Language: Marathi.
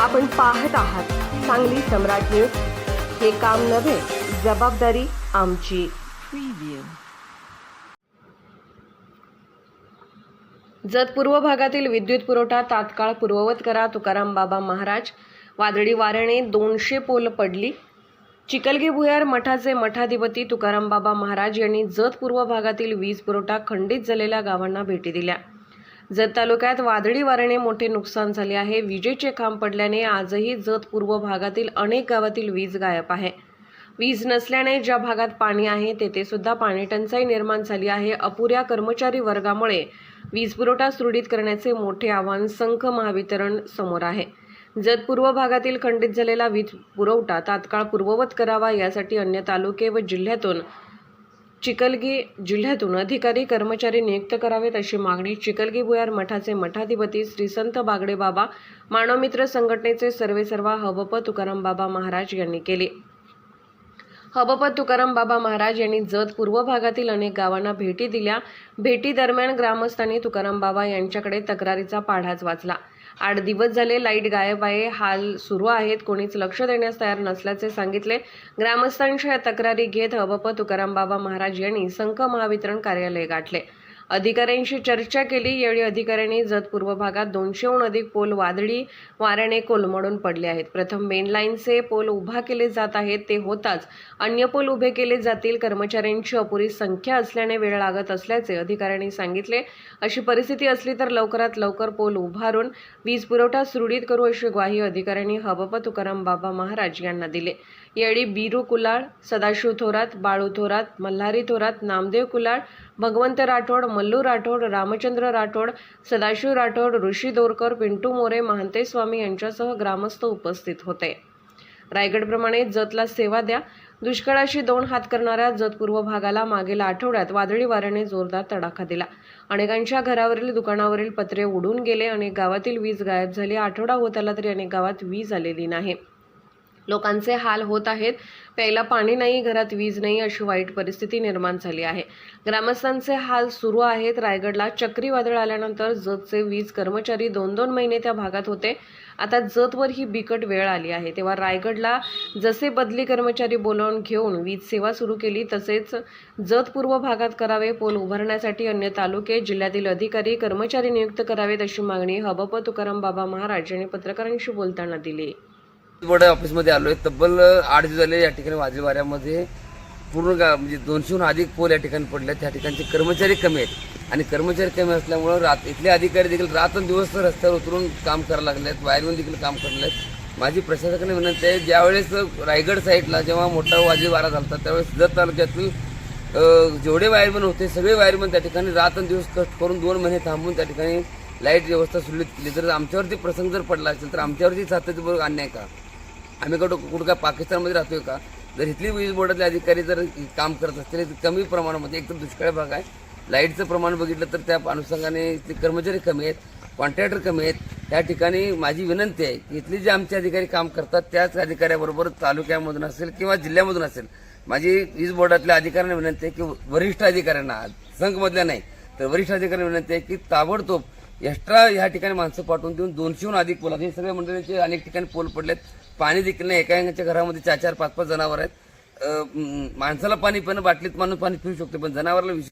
आपण पाहत आहात सांगली सम्राट न्यूज. हे काम नव्हे जबाबदारी आमची. जत पूर्व भागातील विद्युत पुरवठा तात्काळ पूर्ववत करा तुकाराम बाबा महाराज. वादळी वाऱ्याने दोनशे पोल पडली. चिकलगी भुयार मठाचे मठाधिपती तुकाराम बाबा महाराज यांनी जत पूर्व भागातील वीज पुरवठा खंडित झालेल्या गावांना भेटी दिल्या. जत तालुक्यात वादळी वाऱ्याने मोठे नुकसान झाले आहे. विजेचे खांब पडल्याने आजही जत पूर्व भागातील अनेक गावातील वीज गायब आहे. वीज नसल्याने ज्या भागात पाणी आहे तेथे सुद्धा पाणी टंचाई निर्माण झाली आहे. अपुऱ्या कर्मचारी वर्गामुळे वीज पुरवठा सुरळीत करण्याचे मोठे आव्हान संख महावितरण समोर आहे. जत पूर्व भागातील खंडित झालेला वीज पुरवठा तात्काळ पूर्ववत करावा यासाठी अन्य तालुके व जिल्ह्यातून चिकलगी जिल्ह्यातून अधिकारी कर्मचारी नियुक्त करावेत अशी मागणी चिकलगी भुयार मठाचे मठाधिपती श्री संत बागडे बाबा मानवमित्र संघटनेचे सर्वेसर्वा हवप तुकाराम बाबा महाराज यांनी केली. हबपत तुकाराम बाबा महाराज यांनी जत पूर्व भागातील अनेक गावांना भेटी दिल्या. भेटी दरम्यान ग्रामस्थांनी तुकाराम बाबा यांच्याकडे तक्रारीचा पाढाच वाचला. आठ दिवस झाले लाइट गायब आहे हाल सुरू आहेत कोणीच लक्ष देण्यास तयार नसल्याचे सांगितले. ग्रामस्थांच्या या तक्रारी घेत हबप तुकाराम बाबा महाराज यांनी संख महावितरण कार्यालय गाठले. अधिकाऱ्यांशी चर्चा केली. यावेळी अधिकाऱ्यांनी जत पूर्व भागात दोनशेहून अधिक पोल वादळी वाऱ्याने कोलमडून पडले आहेत. प्रथम मेन लाईनचे पोल उभा केले जात आहेत. ते होताच अन्य पोल उभे केले जातील. कर्मचाऱ्यांची अपुरी संख्या असल्याने वेळ लागत असल्याचे अधिकाऱ्यांनी सांगितले. अशी परिस्थिती असली तर लवकरात लवकर पोल उभारून वीज पुरवठा सुरळीत करू अशी ग्वाही अधिकाऱ्यांनी हबप तुकाराम बाबा महाराज यांना दिले. यावेळी बीरू कुलाळ सदाशिव थोरात बाळू थोरात मल्हारी थोरात नामदेव कुलाळ भगवंत राठोड मल्लू राठोड रामचंद्र राठोड सदाशिव राठोड ऋषी दोरकर पिंटू मोरे महांतेस्वामी यांच्यासह ग्रामस्थ उपस्थित होते. रायगडप्रमाणे जतला सेवा द्या. दुष्काळाशी दोन हात करणाऱ्या जत पूर्व भागाला मागील आठवड्यात वादळी वाऱ्याने जोरदार तडाखा दिला. अनेकांच्या घरावरील दुकानावरील पत्रे उडून गेले. अनेक गावातील वीज गायब झाली. आठवडा होत आला तरी अनेक गावात वीज आलेली नाही. लोकांचे हाल होत आहेत. प्यायला पाणी नाही घरात वीज नाही अशी वाईट परिस्थिती निर्माण झाली आहे. ग्रामस्थांचे हाल सुरू आहेत. रायगडला चक्रीवादळ आल्यानंतर जतचे वीज कर्मचारी दोन दोन महिने त्या भागात होते. आता जतवर ही बिकट वेळ आली आहे. तेव्हा रायगडला जसे बदली कर्मचारी बोलावून घेऊन वीज सेवा सुरू केली तसेच जत पूर्व भागात करावे पोल उभारण्यासाठी अन्य तालुके जिल्ह्यातील अधिकारी कर्मचारी नियुक्त करावेत अशी मागणी हबप तुकाराम बाबा महाराज यांनी पत्रकारांशी बोलताना दिली. वडा ऑफिसमध्ये आलोय. तब्बल आठ दिवस झाले या ठिकाणी वादळी वाऱ्यामध्ये पूर्ण गा म्हणजे दोनशेहून अधिक पोल या ठिकाणी पडले त्या ठिकाणचे कर्मचारी कमी आहेत. आणि कर्मचारी कमी असल्यामुळं रात इथले अधिकारी देखील रात्रंदिवस रस्त्यावर उतरून काम करायला लागले आहेत वायरमॅन देखील काम करले आहेत माझी प्रशासकाने विनंती आहे ज्यावेळेस रायगड साईडला जेव्हा मोठा वादळी वारा झाला त्यावेळेस जत तालुक्यातील जेवढे वायरमन होते सगळे वायरमन त्या ठिकाणी रात्रंदिवस कष्ट करून दोन महिने थांबून त्या ठिकाणी लाइट व्यवस्था सुरळीत केली. जर आमच्यावरती प्रसंग जर पडला असेल तर आमच्यावरती सातत्यपूर्वक अन्याय का आम्ही कुठं कुठं काय पाकिस्तानमध्ये राहतोय का? जर इथली वीज बोर्डातले अधिकारी जर काम करत असतील तर कमी प्रमाणामध्ये एकदम दुष्काळी भाग आहे. लाईटचं प्रमाण बघितलं तर त्या अनुषंगाने इथले कर्मचारी कमी आहेत कॉन्ट्रॅक्टर कमी आहेत. त्या ठिकाणी माझी विनंती आहे की इथले जे आमचे अधिकारी काम करतात त्याच अधिकाऱ्याबरोबर तालुक्यामधून असेल किंवा जिल्ह्यामधून असेल माझी वीज बोर्डातल्या अधिकाऱ्यांना विनंती आहे की वरिष्ठ अधिकाऱ्यांना संघमधल्या नाही तर वरिष्ठ अधिकाऱ्यांना विनंती आहे की ताबडतोब एक्स्ट्रा ह्या ठिकाणी माणसं पाठवून देऊन दोनशेहून अधिक पोल हे सगळ्या मंडळींचे अनेक ठिकाणी पोल पडलेत. पाणी देखील नाही. एका एकाच्या घरामध्ये चार चार पाच पाच जनावर आहेत. माणसाला पाणी पण बाटलीत माणूस पाणी पिऊ शकतो पण जनावराला विशेष